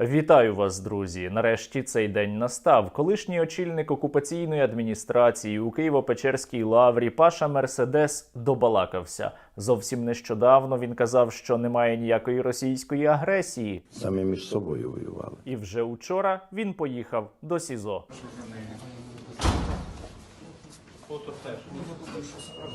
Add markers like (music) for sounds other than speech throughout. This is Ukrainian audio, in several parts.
Вітаю вас, друзі! Нарешті цей день настав. Колишній очільник окупаційної адміністрації у Києво-Печерській лаврі Паша Мерседес добалакався. Зовсім нещодавно він казав, що немає ніякої російської агресії, Самі між собою воювали. і вже учора він поїхав до СІЗО.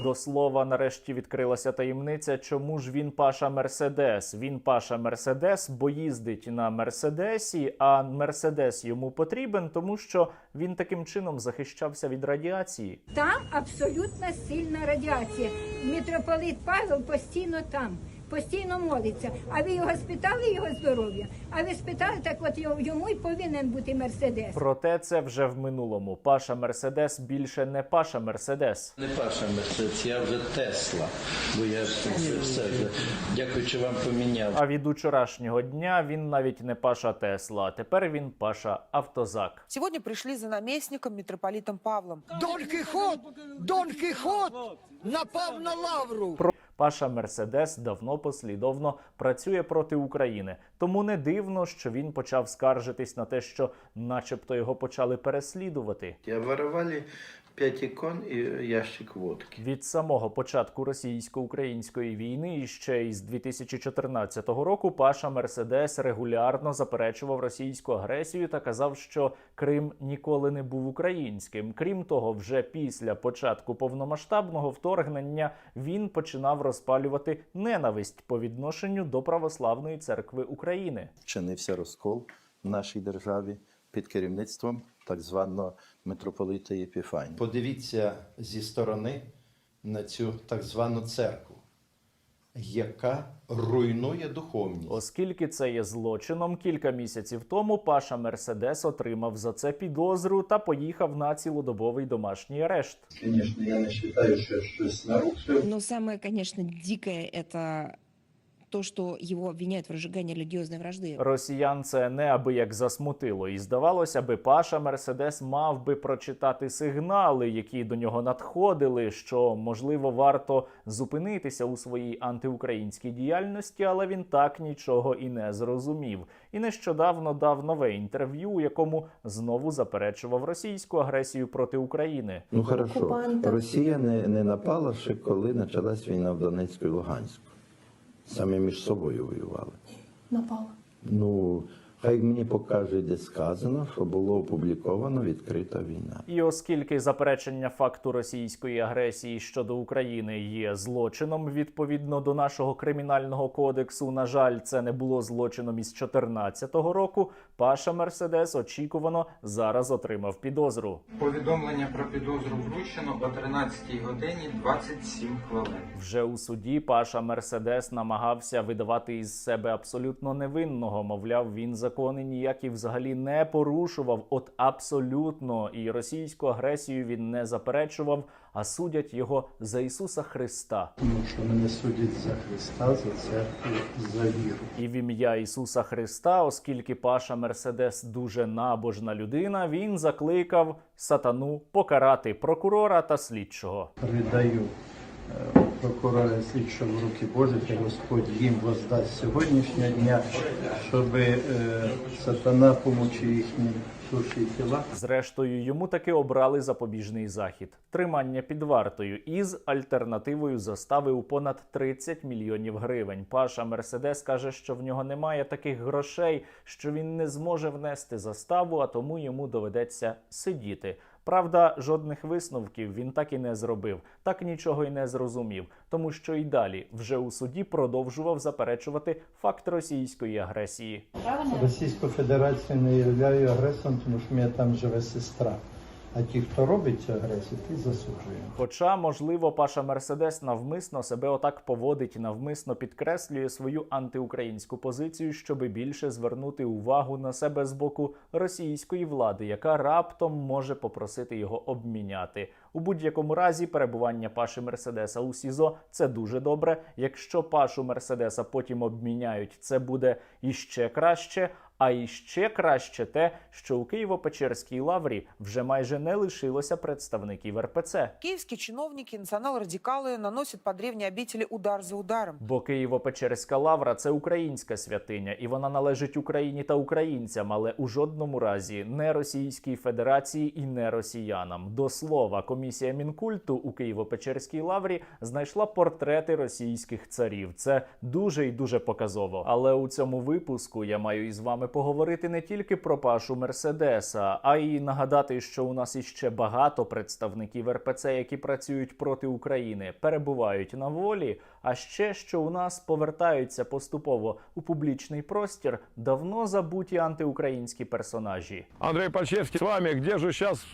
До слова, нарешті відкрилася таємниця, чому ж він Паша Мерседес. Він Паша Мерседес, бо їздить на Мерседесі, а Мерседес йому потрібен, тому що він таким чином захищався від радіації. Там абсолютно сильна радіація. Митрополит Павел постійно там, постійно молиться. А ви його спитали його здоров'я? А ви спитали, так от йому й повинен бути мерседес. Проте це вже в минулому. Паша Мерседес більше не Паша Мерседес. Не Паша Мерседес, я вже Тесла, бо я ж це все вже, дякуючи вам поміняв. А від учорашнього дня він навіть не Паша Тесла. а Тепер він Паша Автозак. Сегодня пришли за наместником митрополитом Павлом. Дон Кіхот, Дон Кіхот напав на лавру. Паша Мерседес давно послідовно працює проти України, тому не дивно, що він почав скаржитись на те, що, начебто, його почали переслідувати. Я воровали п'ять ікон і ящик водки. Від самого початку російсько-української війни і ще із 2014 року Паша Мерседес регулярно заперечував російську агресію та казав, що Крим ніколи не був українським. Крім того, вже після початку повномасштабного вторгнення він починав розпалювати ненависть по відношенню до православної церкви України. Чинився розкол в нашій державі під керівництвом так званого митрополита Єпіфанія. Подивіться зі сторони на цю так звану церкву, яка руйнує духовність. Оскільки це є злочином, кілька місяців тому Паша Мерседес отримав за це підозру та поїхав на цілодобовий домашній арешт. Звісно, я не вважаю, що я щось нарушив. Но самое, конечно, дикое это то, что его обвиняют в разжигании религиозной вражды. Росіян це неабияк засмутило, і здавалося би, Паша Мерседес мав би прочитати сигнали, які до нього надходили, що можливо варто зупинитися у своїй антиукраїнській діяльності, але він так нічого і не зрозумів. І нещодавно дав нове інтерв'ю, у якому знову заперечував російську агресію проти України. Ну хорошо, Росія не, не напала ще коли почалась війна в Донецьку і Луганську. Самі між собою воювали. Напали. Ну, хай мені покаже, де сказано, що було опубліковано відкрита війна. І оскільки заперечення факту російської агресії щодо України є злочином відповідно до нашого кримінального кодексу, на жаль, це не було злочином із 2014 року. Паша Мерседес очікувано зараз отримав підозру. Повідомлення про підозру вручено о 13 годині 27 хвилин. Вже у суді Паша Мерседес намагався видавати із себе абсолютно невинного. Мовляв, він закони ніякі взагалі не порушував. От абсолютно і російську агресію він не заперечував, а судять його за Ісуса Христа. Тому що мене судять за Христа, за церкву, за віру. І в ім'я Ісуса Христа, оскільки Паша Мерседес дуже набожна людина, він закликав сатану покарати прокурора та слідчого. Передаю прокурора і слідчого в руки Божі, та Господь їм воздасть сьогоднішнього дня, щоб е, сатана помочи їхні душі тіла. Зрештою, йому таки обрали запобіжний захід тримання під вартою із альтернативою застави у понад 30 мільйонів гривень. Паша Мерседес каже, що в нього немає таких грошей, що він не зможе внести заставу, а тому йому доведеться сидіти. Правда, жодних висновків він так і не зробив, так нічого й не зрозумів, тому що й далі вже у суді продовжував заперечувати факт російської агресії. Російську Федерацію не являю агресором, тому що в мене там живе сестра. А ті, хто робить цю агресію, ти засуджуємо. Хоча, можливо, Паша Мерседес навмисно себе отак поводить, навмисно підкреслює свою антиукраїнську позицію, щоби більше звернути увагу на себе з боку російської влади, яка раптом може попросити його обміняти. У будь-якому разі перебування Паші Мерседеса у СІЗО це дуже добре. Якщо Пашу Мерседеса потім обміняють, це буде іще краще. А іще краще те, що у Києво-Печерській лаврі вже майже не лишилося представників РПЦ. Киевские чиновники, национал-радикалы наносят по древней обители удар за ударом. Бо Києво-Печерська лавра це українська святиня, і вона належить Україні та українцям, але у жодному разі не Російській Федерації і не росіянам. До слова, комісія мінкульту у Києво-Печерській лаврі знайшла портрети російських царів. Це дуже і дуже показово. Але у цьому випуску я маю із вами поговорити не тільки про Пашу Мерседеса, а й нагадати, що у нас іще багато представників РПЦ, які працюють проти України, перебувають на волі. А ще що у нас повертаються поступово у публічний простір давно забуті антиукраїнські персонажі. Андрей Пальчевский с вами. Где же сейчас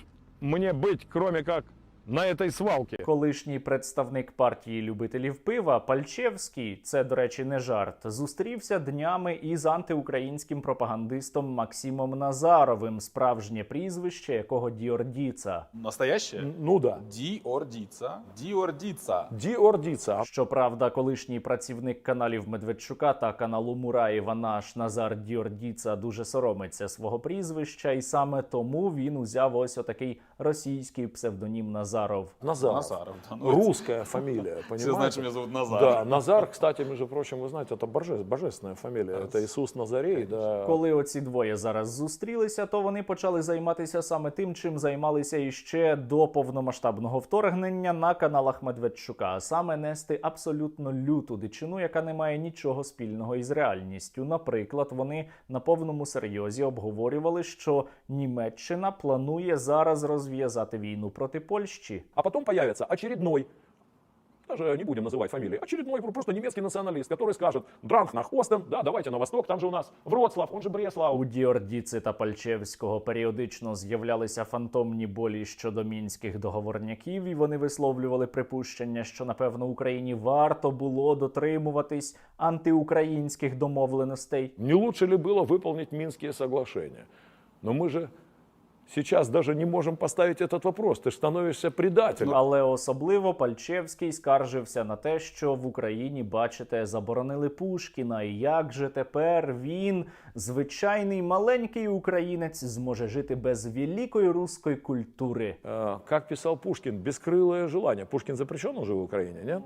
мне быть, кроме как на этой свалке? Колишній представник партії любителів пива Пальчевський, це до речі, не жарт, зустрівся днями із антиукраїнським пропагандистом Максимом Назаровим, справжнє прізвище якого Діордіца. Настоящее? Ну да. Диордица. Диордица. Диордица. Щоправда, колишній працівник каналів Медведчука та каналу Мураєва наш Назар Діордіца дуже соромиться свого прізвища, і саме тому він узяв ось отакий російський псевдонім Назаров. Назар. Назаров. да, ну, Русская фамилия, Все (laughs) понимаете? знают, что меня зовут Назар. Да, Назар, кстати, между прочим, вы знаете, это боже- божественная фамилия. Это Иисус Назарей, да. Коли оці двоє зараз зустрілися, то вони почали займатися саме тим, чим займалися іще до повномасштабного вторгнення на каналах Медведчука, а саме нести абсолютно люту дичину, яка не має нічого спільного із реальністю. Наприклад, вони на повному серйозі обговорювали, що Німеччина планує зараз розв'язати війну проти Польщі. А потом появится очередной, даже не будем называть фамилии, очередной просто немецкий националист, который скажет, дранг на хостем, да, давайте на восток, там же у нас Вроцлав, он же Бреслав. У Діордіци та Пальчевського періодично з'являлися фантомні болі щодо мінських договорняків, і вони висловлювали припущення, що напевно Україні варто було дотримуватись антиукраїнських домовленостей. Не лучше ли было выполнить Минские соглашения? Но мы же сейчас даже не можем поставить этот вопрос. Ты же становишься предателем. Але особливо Пальчевський скаржився на те, що в Україні, бачите, заборонили Пушкіна. І як же тепер він, звичайний маленький українець, зможе жити без великої руської культури? Э, Как писал Пушкин, бескрылое желание. Пушкин запрещен уже в Украине, нет?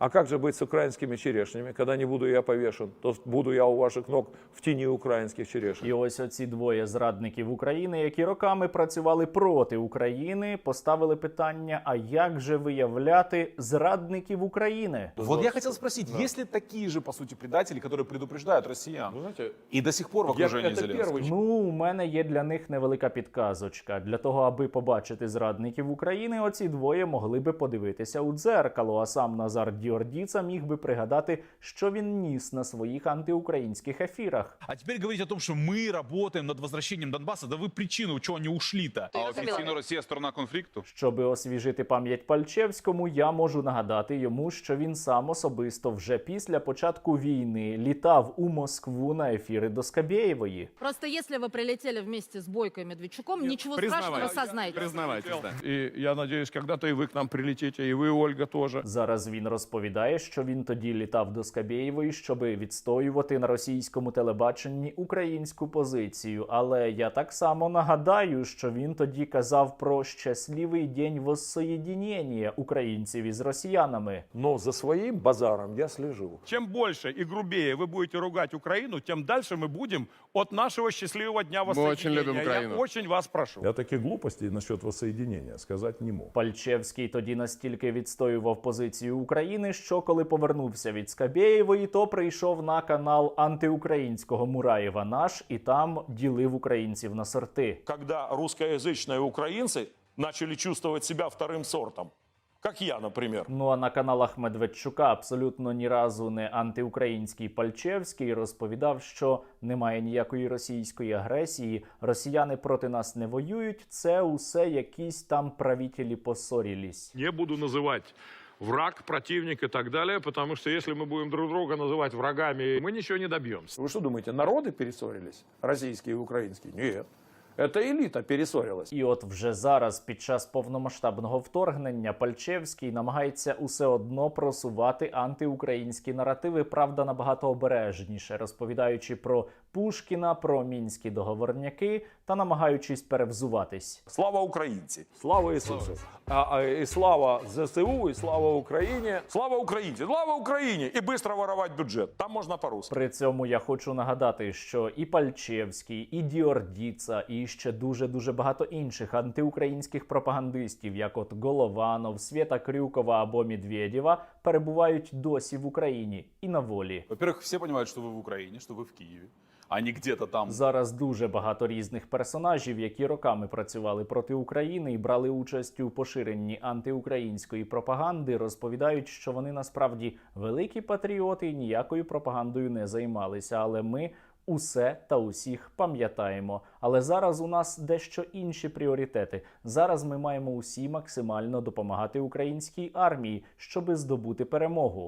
А как же быть с украинскими черешнями? Когда не буду я повешен, то буду я у ваших ног в тени украинских черешен. І ось оці двоє зрадників України, які роками працювали проти України, поставили питання: а як же виявляти зрадників України? Вот я хотел спросить, есть ли такие же, по сути, предатели, которые предупреждают россиян? Вы знаете, И до сих пор в я, окружении это Зеленского? первый Ну, у мене є для них невелика підказочка. Для того, аби побачити зрадників України, оці двоє могли би подивитися у дзеркало. А сам Назар Діордіца міг би пригадати, що він ніс на своїх антиукраїнських ефірах. А теперь говорить о том, что мы работаем над возвращением Донбасса. Да вы причину, чего они ушли-то. А официально Россия сторона конфликту? Щоби освіжити пам'ять Пальчевському, я можу нагадати йому, що він сам особисто вже після початку війни літав у Москву на ефіри до Скабєєвої. Просто если вы прилетели вместе с Бойко и Медведчуком, ничего страшного, сознайтесь. Признавайтесь, да. И я надеюсь, когда-то и вы к нам прилетите, и вы, Ольга, тоже. Зараз він розповідає, що він тоді літав до Скабєєвої, щоби відстоювати на російському телебаченні українську позицію. Але я так само нагадаю, що він тоді казав про щасливий день воссоєдінення українців із росіянами. Но за своим базаром я слежу. Чем больше и грубее вы будете ругать Украину, тем дальше мы будем от нашего счастливого дня воссоединения. Я очень вас прошу. Я таких глупостей насчет воссоединения сказать не мог. Пальчевський тоді настільки відстоював позицію України, що коли повернувся від Скабєєвої, то прийшов на канал антиукраїнського Мураєва наш і там ділив українців на сорти. Когда русскоязычные украинцы начали чувствовать себя вторым сортом, как я, например. Ну а на каналах Медведчука абсолютно ні разу не антиукраїнський Пальчевський розповідав, що немає ніякої російської агресії, росіяни проти нас не воюють. Це усе якісь там правителі поссорілись. Не буду называть враг, противник и так далее, потому что если мы будем друг друга называть врагами, мы ничего не добьемся. Вы что думаете, народы перессорились? Российские и украинские? Нет. Это элита перессорилась. І от вже зараз, під час повномасштабного вторгнення, Пальчевський намагається усе одно просувати антиукраїнські наративи, правда, набагато обережніше, розповідаючи про Пушкіна про мінські договорняки та намагаючись перевзуватись. Слава українці! Слава Ісусу! А, а, і слава ЗСУ, і слава Україні! Слава українці! Слава Україні! І швидко воровать бюджет. Там можна по-русски. При цьому я хочу нагадати, що і Пальчевський, і Діордіца, і ще дуже дуже багато інших антиукраїнських пропагандистів, як от Голованов, Свєта Крюкова або Медведєва, перебувають досі в Україні і на волі. Во-первых, все понимают, что вы в Украине, что вы в Киеве, а не где-то там. Зараз дуже багато різних персонажів, які роками працювали проти України і брали участь у поширенні антиукраїнської пропаганди, розповідають, що вони насправді великі патріоти і ніякою пропагандою не займалися. Але ми усе та усіх пам'ятаємо. Але зараз у нас дещо інші пріоритети. Зараз ми маємо усі максимально допомагати українській армії, щоби здобути перемогу.